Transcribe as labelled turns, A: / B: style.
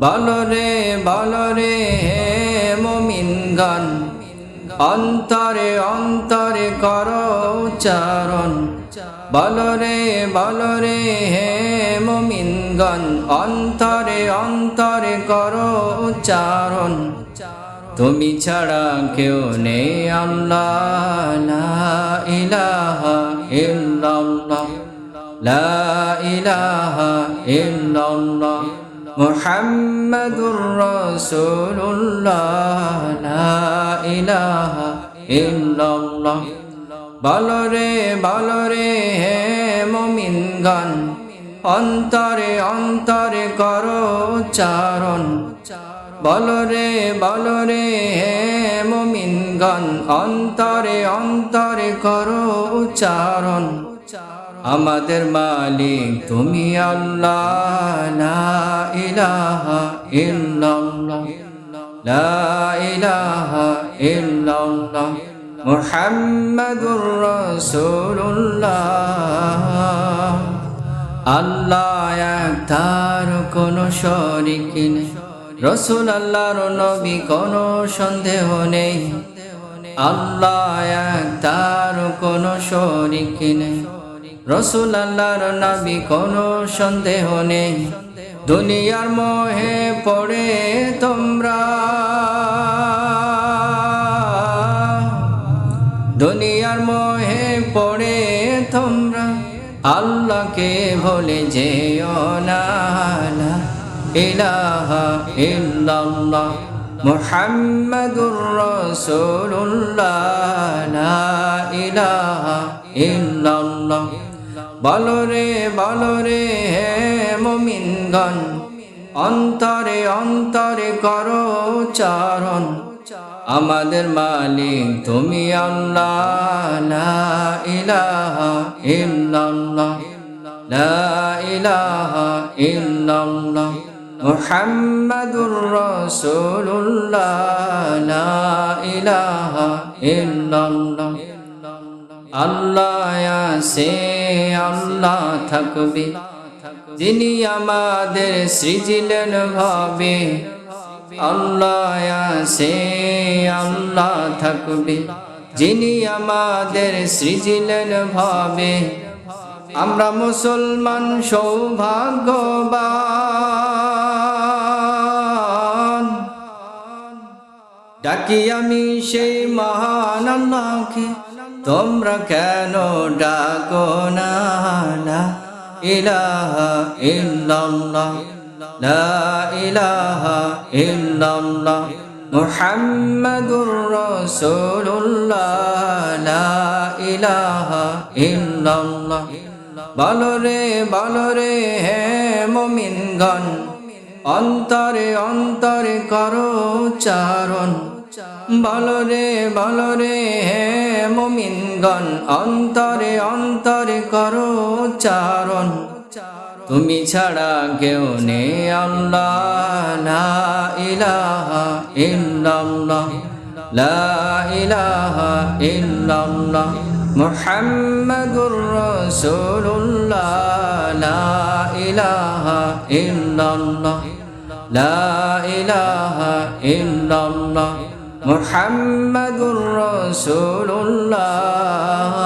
A: বলরে বলরে হে মমিনগণ অন্তরে অন্তরে কর উচ্চারণ। বলরে বলরে হে মমিনগণ অন্তরে অন্তরে কর উচ্চারণ। তুমি ছাড়া কেউ নেই, আল্লাহ। লা ইলাহা ইল্লাল্লাহ। লা ইলাহা ইল্লাল্লাহ। মুহাম্মাদুর রাসূলুল্লাহ, লা ইলাহা ইল্লাল্লাহ। বলরে বলরে হে মুমিনগণ অন্তরে অন্তরে করো চারণ বলরে বলরে হে মুমিনগণ অন্তরে অন্তরে করো উচ্চারণ। আমাদের মালিক, তুমি আল্লাহ, লা ইলাহা ইল্লাল্লাহ, লা ইলাহা ইল্লাল্লাহ, মুহাম্মাদুর রাসূলুল্লাহ। আল্লাহ এক, তার কোনো শরিক নেই। রসুল আল্লাহর নবী কোনো সন্দেহ নেই। আল্লাহ এক, তার কোনো শরিক নেই। রসুল আল্লাহর নবী কোনো সন্দেহ নেই। দুনিয়ার মোহে পড়ে তোমরা। দুনিয়ার মোহে পড়ে তোমরা। আল্লাহকে ভুলে যেও না। ইলাহা ইল্লাল্লাহ। ইলাহা ইল্লাল্লাহ। বলরে বলরে হে মুমিনগণ, অন্তরে অন্তরে করো চারণ আমাদের মালিক, তুমি আল্লাহ, লা ইলাহা ইল্লাল্লাহ, লা ইলাহা আল্লাহ আছে আল্লাহ থাকবে, যিনি আমাদের সৃজিলেন ভাবে। আল্লাহ আছে, আল্লাহ থাকবে, যিনি আমাদের সৃজিলেন ভাবে। আমরা মুসলমান সৌভাগ্যবান। ডাকি আমি সেই মহান আল্লাহকে তোমরা কেন ডাকো না? ইলাহা ইল্লাল্লাহ। লা ইলাহা ইল্লাল্লাহ। মুহাম্মাদুর রাসূলুল্লাহ। লা ইলাহা ইল্লাল্লাহ। বলরে বলরে হে মুমিনগণ। অন্তরে অন্তরে করো চারণ বলরে বলরে হে মুমিনগণ, অন্তরে অন্তরে করো চারণ তুমি ছাড়া কেউ নে আল্লাহ। লা ইলাহা ইল্লাল্লাহ, লা ইলাহা ইল্লাল্লাহ। মুহাম্মাদুর ইলাহা লা ইলাহা محمد رسول الله